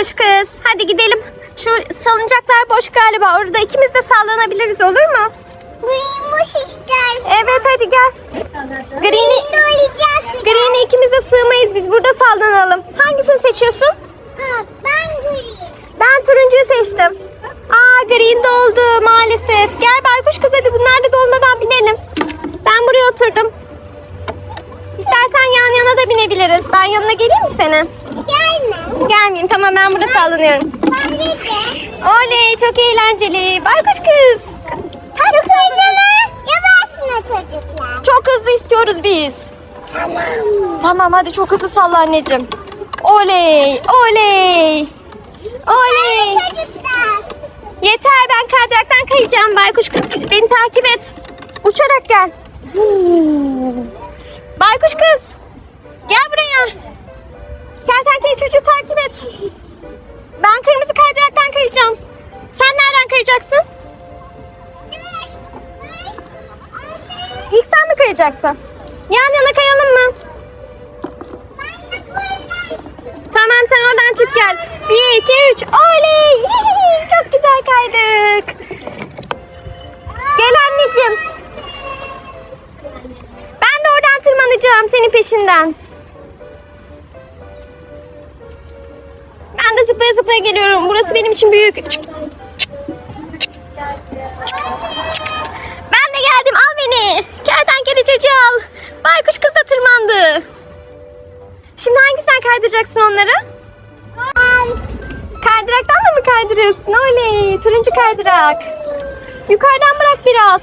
baykuş kız. Hadi gidelim. Şu salıncaklar boş galiba. Orada ikimiz de sallanabiliriz olur mu? Greenmuş istersen. Evet hadi gel. Green'i olacak? Green'e ikimiz de sığmayız. Biz burada sallanalım. Hangisini seçiyorsun? Ha, ben green. Ben turuncuyu seçtim. Aa green doldu maalesef. Gel baykuş kız hadi bunlar da dolmadan binelim. Ben buraya oturdum. İstersen yan yana da binebiliriz. Ben yanına geleyim mi senin? Gelme. Gelmeyeyim tamam ben burada sallanıyorum. Ben de. Oley çok eğlenceli. Baykuş kız. Çok hızlı. Yavaş mı çocuklar? Çok hızlı istiyoruz biz. Tamam. Tamam hadi çok hızlı salla anneciğim. Oley oley. Oley. Çocuklar. Yeter ben kaydıraktan kayacağım baykuş kız. Beni takip et. Uçarak gel. Huu. Kayacağım. Sen nereden kayacaksın? İlk sen mi kayacaksın? Yan yana kayalım mı? Tamam sen oradan çık gel. Bir, iki, üç. Oley! Çok güzel kaydık. Gel anneciğim. Ben de oradan tırmanacağım senin peşinden. Zıplaya zıplaya geliyorum. Burası benim için büyük. Ben de geldim. Al beni. Kertenkele çocuğu al. Baykuş kız da tırmandı. Şimdi hangisinden kaydıracaksın onları? Kaydıraktan da mı kaydırıyorsun? Oley! Turuncu kaydırak. Yukarıdan bırak biraz.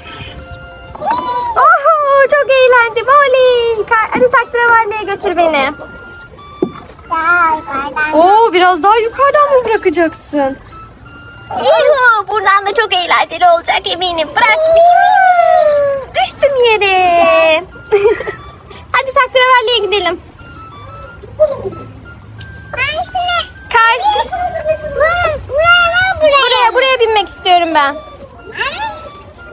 Oho! Çok eğlendim. Oley! Hadi taktiravalliye götür beni. Yukarıdan. Oo biraz daha yukarıdan mı bırakacaksın? Yuhu, buradan da çok eğlenceli olacak eminim. Bırak. Düştüm yere. Hadi taktiravalliye gidelim. Ben şuna... Kar. Buraya, buraya buraya. Buraya buraya binmek istiyorum ben.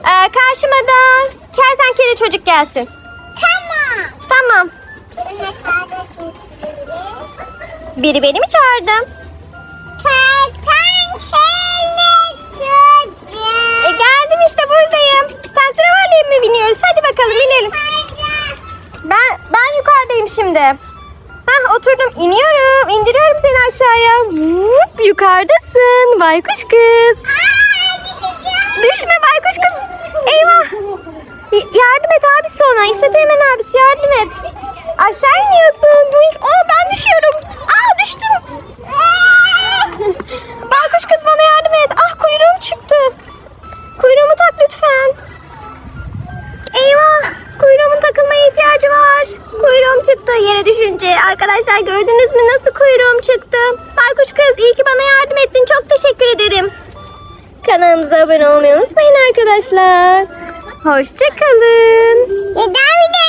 Ee, karşıma da kertenkele çocuk gelsin. Tamam. Tamam. Biri beni mi çağırdı? Kertenkele çocuk. E geldim işte buradayım. Taktiravalliye mi biniyoruz? Hadi bakalım binelim. Ben ben yukarıdayım şimdi. Hah oturdum. İniyorum. indiriyorum seni aşağıya. Vup, yukarıdasın. Baykuş kız. Düşme baykuş kız. Eyvah. Y- yardım et abisi ona. İsmet Eymen abisi yardım et. Aşağı iniyorsun. Duink. Aa ben düşüyorum. Kuyruğum çıktı yere düşünce. Arkadaşlar gördünüz mü nasıl kuyruğum çıktı? Baykuş kız iyi ki bana yardım ettin. Çok teşekkür ederim. Kanalımıza abone olmayı unutmayın arkadaşlar. Hoşçakalın. Neden de